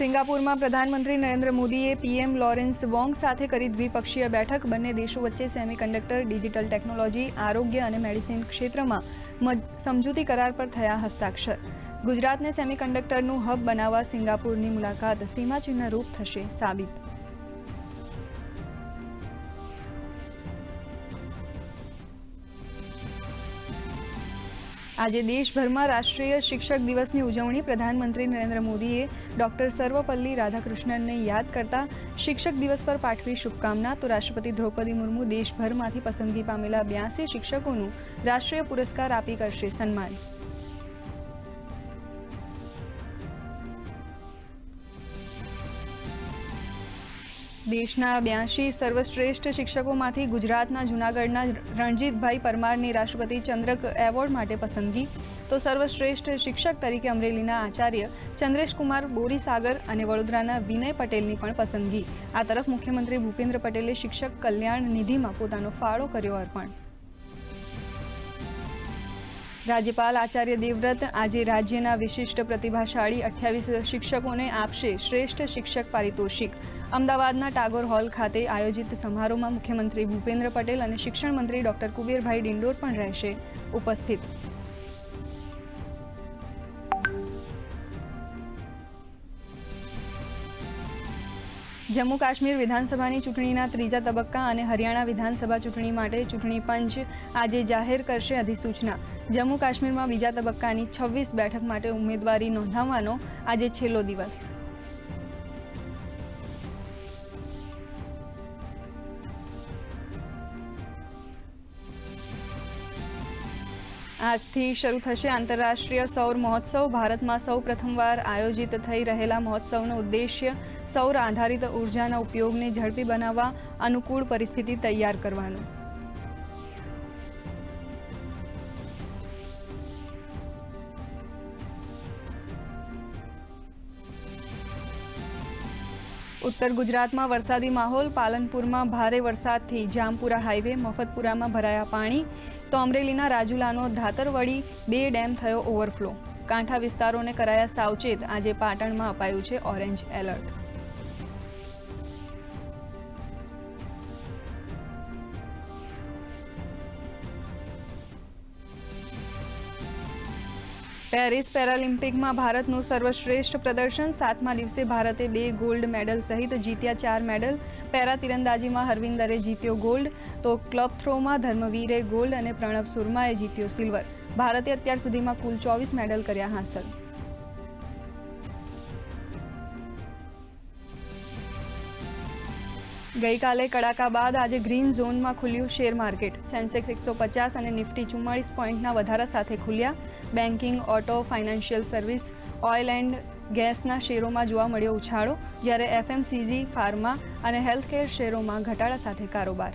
સિંગાપુરમાં પ્રધાનમંત્રી નરેન્દ્ર મોદીએ PM Lawrence Wong સાથે કરી દ્વિપક્ષીય બેઠક. બંને દેશો વચ્ચે સેમિકન્ડક્ટર, ડિજિટલ ટેકનોલોજી, આરોગ્ય અને મેડિસિન ક્ષેત્રમાં મજ- સમજૂતી કરાર પર થયા હસ્તાક્ષર. ગુજરાતને સેમિકન્ડક્ટરનું હબ બનાવવા સિંગાપુરની મુલાકાત સીમાચિહ્નરૂપ થશે, સાબિત આજે દેશભરમાં રાષ્ટ્રીય શિક્ષક દિવસની ઉજવણી પ્રધાનમંત્રી નરેન્દ્ર મોદીએ ડોક્ટર સર્વપલ્લી રાધાકૃષ્ણનને યાદ કરતા શિક્ષક દિવસ પર પાઠવી શુભકામના. તો રાષ્ટ્રપતિ દ્રૌપદી મુર્મુ દેશભરમાંથી પસંદગી પામેલા બ્યાસી શિક્ષકોનું રાષ્ટ્રીય પુરસ્કાર આપી કરશે સન્માન. દેશના બ્યાસી સર્વશ્રેષ્ઠ શિક્ષકોમાંથી ગુજરાતના જૂનાગઢના રણજીતભાઈ પરમારની રાષ્ટ્રપતિ ચંદ્રક એવોર્ડ માટે પસંદગી. તો સર્વશ્રેષ્ઠ શિક્ષક તરીકે અમરેલીના આચાર્ય ચંદ્રેશકુમાર બોરીસાગર અને વડોદરાના વિનય પટેલની પણ પસંદગી. આ તરફ મુખ્યમંત્રી ભૂપેન્દ્ર પટેલે શિક્ષક કલ્યાણ નિધિમાં પોતાનો ફાળો કર્યો અર્પણ. રાજ્યપાલ આચાર્ય દેવવ્રત આજે રાજ્યના વિશિષ્ટ પ્રતિભાશાળી અઠ્યાવીસ શિક્ષકોને આપશે શ્રેષ્ઠ શિક્ષક પારિતોષિક. અમદાવાદના ટાગોર હોલ ખાતે આયોજિત સમારોહમાં મુખ્યમંત્રી ભૂપેન્દ્ર પટેલ અને શિક્ષણ મંત્રી ડોક્ટર કુબેરભાઈ ડિંડોર પણ રહેશે. ઉપસ્થિત જમ્મુ કાશ્મીર વિધાનસભાની ચૂંટણીના ત્રીજા તબક્કા અને હરિયાણા વિધાનસભા ચૂંટણી માટે ચૂંટણી પંચ આજે જાહેર કરશે અધિસૂચના. જમ્મુ કાશ્મીરમાં બીજા તબક્કાની છવ્વીસ બેઠક માટે ઉમેદવારી નોંધાવવાનો આજે છેલ્લો દિવસ. આજથી શરૂ થશે આંતરરાષ્ટ્રીય સૌર મહોત્સવ. ભારતમાં સૌ પ્રથમવાર આયોજિત થઈ રહેલા મહોત્સવનો ઉદ્દેશ્ય સૌર આધારિત ઉર્જાના ઉપયોગને ઝડપી બનાવવા અનુકૂળ પરિસ્થિતિ તૈયાર કરવાનો. ઉત્તર ગુજરાતમાં વરસાદી માહોલ, પાલનપુરમાં ભારે વરસાદથી જામપુરા હાઈવે, મફતપુરામાં ભરાયા પાણી, તો અમરેલીના રાજુલાનો ધાતરવડી, બે ડેમ થયો ઓવરફ્લો. કાંઠા વિસ્તારોને કરાયા સાવચેત, આજે પાટણમાં અપાયું છે ઓરેન્જ એલર્ટ. પેરિસ પેરાલિમ્પિકમાં ભારતનું સર્વશ્રેષ્ઠ પ્રદર્શન. સાતમા દિવસે ભારતે બે ગોલ્ડ મેડલ સહિત જીત્યા ચાર મેડલ. પેરા તીરંદાજીમાં હરવિંદરે જીત્યો ગોલ્ડ. તો ક્લબ થ્રોમાં ધર્મવીરે ગોલ્ડ અને પ્રણવ સુરમાએ જીત્યો સિલ્વર. ભારતે અત્યાર સુધીમાં કુલ ચોવીસ મેડલ કર્યા હાંસલ. ગઈકાલે કડાકા બાદ આજે ગ્રીન ઝોનમાં ખુલ્યું શેર માર્કેટ. સેન્સેક્સ એકસો પચાસ અને નિફ્ટી ચુમ્માળીસ પોઈન્ટના વધારા સાથે ખુલ્યા. Banking, auto, financial service, oil and ગેસના શેરોમાં જોવા મળ્યો ઉછાળો, જ્યારે એફએમસીજી, ફાર્મા અને હેલ્થકેર શેરોમાં ઘટાડા સાથે કારોબાર.